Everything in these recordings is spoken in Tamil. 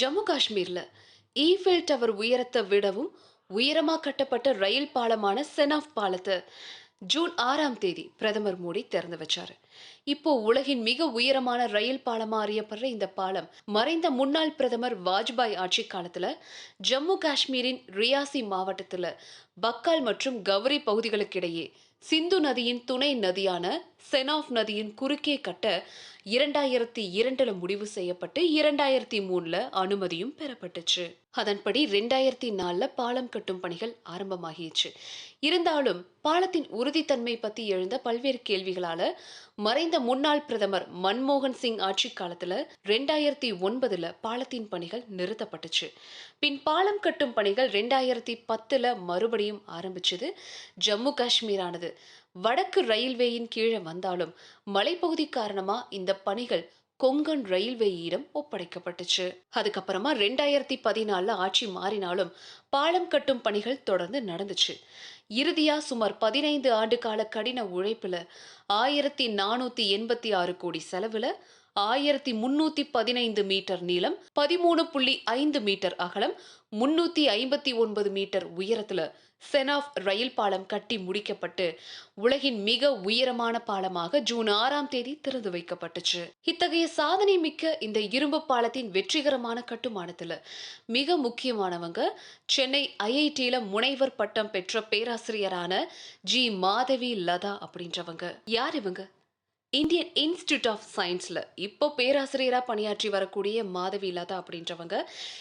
ஜம்மு காஷ்மீர்ல ஈஃபில் டவர் உயரத்தை விடவும் உயரமா கட்டப்பட்ட ரயில் பாலமான செனாஃப் பாலத்தை ஜூன் ஆறாம் தேதி பிரதமர் மோடி திறந்து வச்சாரு. இப்போ உலகின் மிக உயரமான ரயில் பாலமா அறியப்படுற இந்த பாலம் மறைந்த முன்னாள் பிரதமர் வாஜ்பாய் ஆட்சி காலத்துல ஜம்மு காஷ்மீரின் ரியாசி மாவட்டத்துல பக்கால் மற்றும் கௌரி பகுதிகளுக்கிடையே சிந்து நதியின் துணை நதியான செனாஃப் நதியின் குறுக்கே கட்ட இரண்டாயிரத்தி இரண்டுல முடிவு செய்யப்பட்டு இரண்டாயிரத்தி மூணுல அனுமதியும் பெறப்பட்டுச்சு. அதன்படி ரெண்டாயிரத்தி நாலுல பாலம் கட்டும் பணிகள் ஆரம்பமாகிடுச்சு. இருந்தாலும் பாலத்தின் உறுதித்தன்மை பத்தி எழுந்த பல்வேறு கேள்விகளால மறைந்த முன்னாள் பிரதமர் மன்மோகன் சிங் ஆட்சி காலத்துல ரெண்டாயிரத்தி ஒன்பதுல பாலத்தின் பணிகள் நிறுத்தப்பட்டுச்சு. பின் பாலம் கட்டும் பணிகள் ரெண்டாயிரத்தி பத்துல மறுபடியும் ஆரம்பிச்சது ஜம்மு காஷ்மீரானது. வடக்கு ரயில்வேயின் கீழே வந்தாலும் மலைப்பகுதி காரணமா இந்த பணிகள் கொங்கன் ரயில்வேயிடம் ஒப்படைக்கப்பட்டுச்சு. அதுக்கப்புறமா ரெண்டாயிரத்தி பதினாலுல ஆட்சி மாறினாலும் பாலம் கட்டும் பணிகள் தொடர்ந்து நடந்துச்சு. இறுதியா சுமார் பதினைந்து ஆண்டு கால கடின உழைப்புல ஆயிரத்தி நானூத்தி எண்பத்தி ஆறு கோடி செலவுல ஆயிரத்தி முன்னூத்தி பதினைந்து மீட்டர் நீளம் பதிமூணு புள்ளி ஐந்து மீட்டர் அகலம் முன்னூத்தி ஐம்பத்தி ஒன்பது மீட்டர் உயரத்துல செனாஃப் ரயில் பாலம் கட்டி முடிக்கப்பட்டு உலகின் மிக உயரமான பாலமாக ஜூன் ஆறாம் தேதி திறந்து வைக்கப்பட்டுச்சு. இத்தகைய சாதனை மிக்க இந்த இரும்பு பாலத்தின் வெற்றிகரமான கட்டுமானத்துல மிக முக்கியமானவங்க சென்னை ஐஐடியில முனைவர் பட்டம் பெற்ற பேராசிரியரான ஜி மாதவி லதா அப்படின்றவங்க. யார் இவங்க? இந்தியன் இன்ஸ்டிடியூட் ஆஃப் சயின்ஸில் இப்போ பேராசிரியராக பணியாற்றி வரக்கூடிய மாதவி லதா அப்படின்றவங்க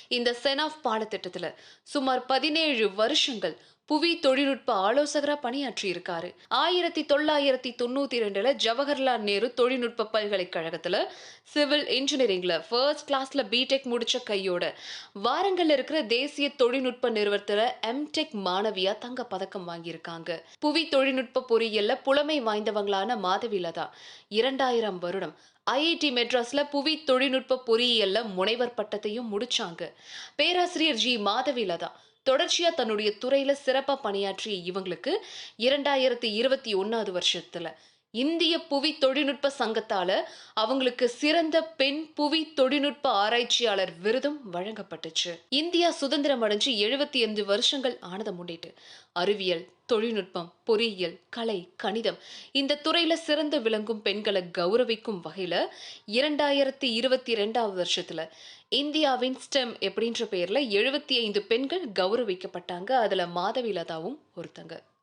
இந்த சென் ஆஃப் பாடத்திட்டத்தில் சுமார் பதினேழு வருஷங்கள் புவி தொழில்நுட்ப ஆலோசகரா பணியாற்றியிருக்காரு. ஆயிரத்தி தொள்ளாயிரத்தி தொண்ணூத்தி ரெண்டுல ஜவஹர்லால் நேரு தொழில்நுட்ப பல்கலைக்கழகத்துல சிவில் இன்ஜினியரிங்ல ஃபர்ஸ்ட் கிளாஸ்ல பிடெக் முடிச்ச கையோட வாரங்கள்ல இருக்கிற தேசிய தொழில்நுட்ப நிறுவனத்துல எம்டெக் மாணவியா தங்க பதக்கம் வாங்கியிருக்காங்க. புவி தொழில்நுட்ப பொறியியல்ல புலமை வாய்ந்தவங்களான மாதவிலதா இரண்டாயிரம் வருடம் ஐஐடி மெட்ராஸ்ல புவி தொழில்நுட்ப பொறியியல்ல முனைவர் பட்டத்தையும் முடிச்சாங்க. பேராசிரியர் ஜி மாதவிலதா தொடர்ச்சியாக தொடர்ச்சியா தன்னுடைய துறையில சிறப்பா பணியாற்றிய இவங்களுக்கு இரண்டாயிரத்தி இருபத்தி ஒன்றாவது வருஷத்துல இந்திய புவி தொழில்நுட்ப சங்கத்தால அவங்களுக்கு சிறந்த பெண் புவி தொழில்நுட்ப ஆராய்ச்சியாளர் விருதும் வழங்கப்பட்டுச்சு. இந்தியா சுதந்திரம் அடைஞ்சு எழுபத்தி ஐந்து வருஷங்கள் ஆனதை முன்னிட்டு அறிவியல் தொழில்நுட்பம் பொறியியல் கலை கணிதம் இந்த துறையில சிறந்து விளங்கும் பெண்களை கௌரவிக்கும் வகையில இரண்டாயிரத்தி இருபத்தி ரெண்டாவது வருஷத்துல இந்தியாவின் ஸ்டெம் அப்படின்ற பெயர்ல எழுபத்தி ஐந்து பெண்கள் கௌரவிக்கப்பட்டாங்க. அதுல மாதவி லதாவும் ஒருத்தங்க.